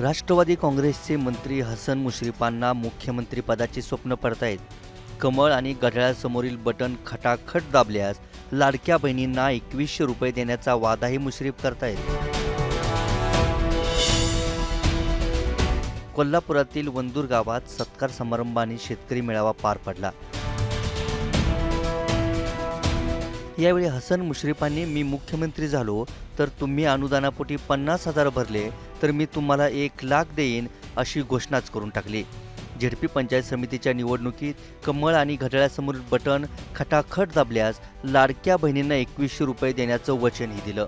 राष्ट्रवादी काँग्रेसचे मंत्री हसन मुश्रीफांना मुख्यमंत्रीपदाचे स्वप्न पडतायत. कमळ आणि घड्याळासमोरील बटन खटाखट दाबल्यास लाडक्या बहिणींना एकवीसशे रुपये देण्याचा वादाही मुश्रीफ करतायत. कोल्हापुरातील वंदूर गावात सत्कार समारंभाने शेतकरी मेळावा पार पडला. यावेळी हसन मुश्रीफांनी मी मुख्यमंत्री झालो तर तुम्ही अनुदानापोटी पन्नास हजार भरले तर मी तुम्हाला एक लाख देईन अशी घोषणाच करून टाकली. झेडपी पंचायत समितीच्या निवडणुकीत कमळ आणि घड्याळासमोर बटन खटाखट दाबल्यास लाडक्या बहिणींना एकवीसशे रुपये देण्याचं वचनही दिलं.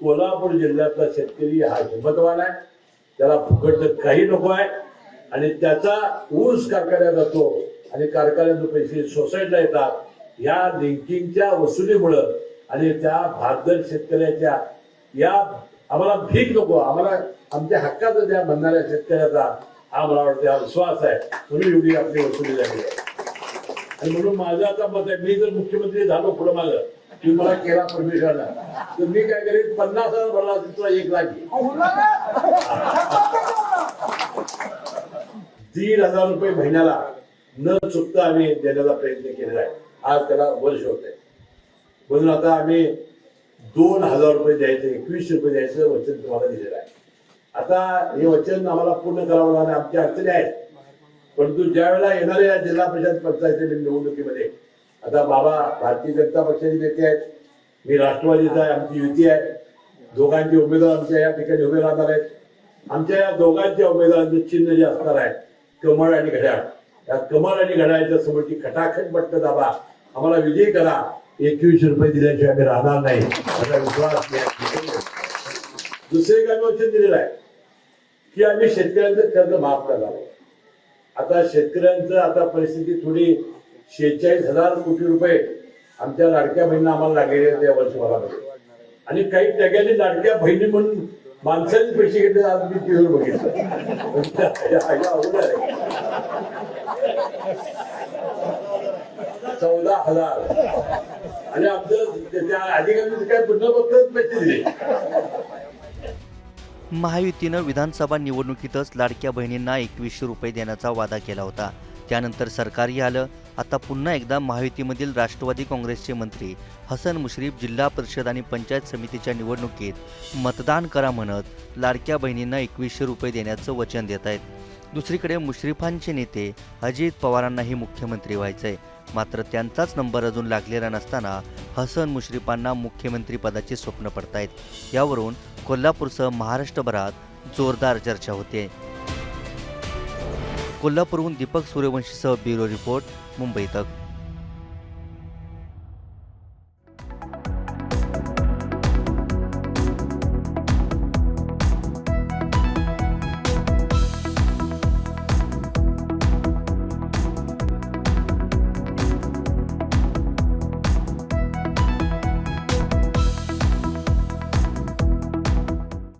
कोल्हापूर जिल्ह्यातला शेतकरी हा हिंमतवान आहे. त्याला फुकट काही नको आहे. आणि त्याचा ऊस कारखान्यात जातो आणि कारखान्यातून पैसे सोसायटीला येतात. या लिंकिंगच्या वसुलीमुळं आणि त्या भारदर शेतकऱ्याच्या या आम्हाला भीक नको आम्हाला आमच्या हक्काचं द्या म्हणणाऱ्या शेतकऱ्याचा आम्हाला वाटते वाटतं हा विश्वास आहे. म्हणून एवढी आपली वसुली झाली आहे. आणि म्हणून माझं आता मत आहे मी जर मुख्यमंत्री झालो पुढं माझं तुम्ही मला केला परमिशन तर मी काय करेन पन्नास हजार भरला तुला एक लाख दीड हजार रुपये महिन्याला न चुकता आम्ही देण्याचा प्रयत्न केलेला आहे. आज त्याला वर्ष आहे म्हणून आता आम्ही दोन हजार रुपये द्यायचे एकवीसशे रुपये द्यायचं वचन तुम्हाला दिलेलं आहे. आता हे वचन आम्हाला पूर्ण करावं लागणार आमच्या अडचणी आहेत. परंतु ज्या वेळेला येणाऱ्या या जिल्हा परिषद पंचायत निवडणुकीमध्ये आता बाबा भारतीय जनता पक्षाचे नेते आहेत मी राष्ट्रवादीचा आहे आमची युती आहे. दोघांचे उमेदवार आमच्या या ठिकाणी उभे राहणार आहेत. आमच्या या दोघांच्या उमेदवारांचे चिन्ह जे असणार आहे कमळ आणि घड्याळ. या कमळ आणि घड्याळच्या समोरची खटाखट बट्ट दाबा. आम्हाला विजयी करा. एकवीसशे रुपये दिल्याशिवाय आम्ही राहणार नाही. असा विश्वास दुसरे काय वचन दिलेलं आहे? की आम्ही शेतकऱ्यांचं कर्ज माफ करणार आता शेतकऱ्यांचं आता परिस्थिती थोडी शेहेचाळीस हजार कोटी रुपये आमच्या लाडक्या बहिणींना आम्हाला लागलेले या वर्षभरामध्ये. आणि काही टग्याने लाडक्या बहिणी म्हणून माणसाने पैसे घेतले आज मी टीव्हीवर बघितलं. चौदा हजार. आणि त्या- अधिकाऱ्यांनी काय पुन्हा फक्त पैसे दिले. महायुतीनं विधानसभा निवडणुकीतच लाडक्या बहिणींना एकवीसशे रुपये देण्याचा वादा केला होता. त्यानंतर सरकारही आलं. आता पुन्हा एकदा महायुतीमधील राष्ट्रवादी काँग्रेसचे मंत्री हसन मुश्रीफ जिल्हा परिषद आणि पंचायत समितीच्या निवडणुकीत मतदान करा म्हणत लाडक्या बहिणींना एकवीसशे रुपये देण्याचं वचन देत आहेत. दुसरीकडे मुश्रीफांचे नेते अजित पवारांनाही मुख्यमंत्री व्हायचंय. मात्र त्यांचाच नंबर अजून लागलेला नसताना हसन मुश्रीफांना मुख्यमंत्रीपदाचे स्वप्न पडतायत. यावरून कोल्हापूरसह महाराष्ट्रभरात जोरदार चर्चा होते. कोल्हापूरहून दीपक सूर्यवंशीसह ब्युरो रिपोर्ट मुंबई तक.